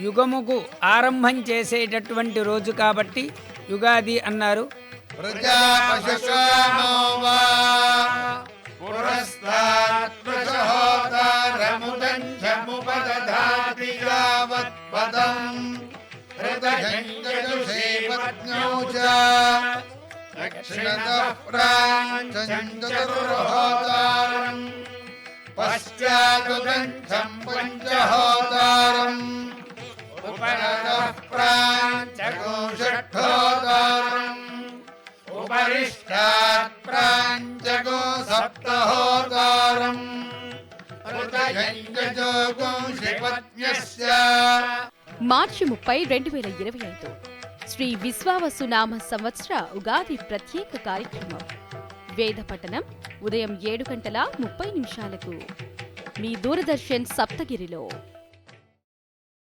యుగముకు ఆరంభం చేసేటటువంటి రోజు కాబట్టి యుగాది అన్నారు. ప్రజాపశుకామో వా ప్రాంచకోషట్ఠోతారం మార్చి ముప్పై రెండు వేల ఇరవై ఐదు. శ్రీ విశ్వావసునామ సంవత్సర ఉగాది ప్రత్యేక కార్యక్రమం. వేద పఠనం ఉదయం ఏడు గంటల ముప్పై నిమిషాలకు. మీ దూరదర్శన్ సప్తగిరిలో.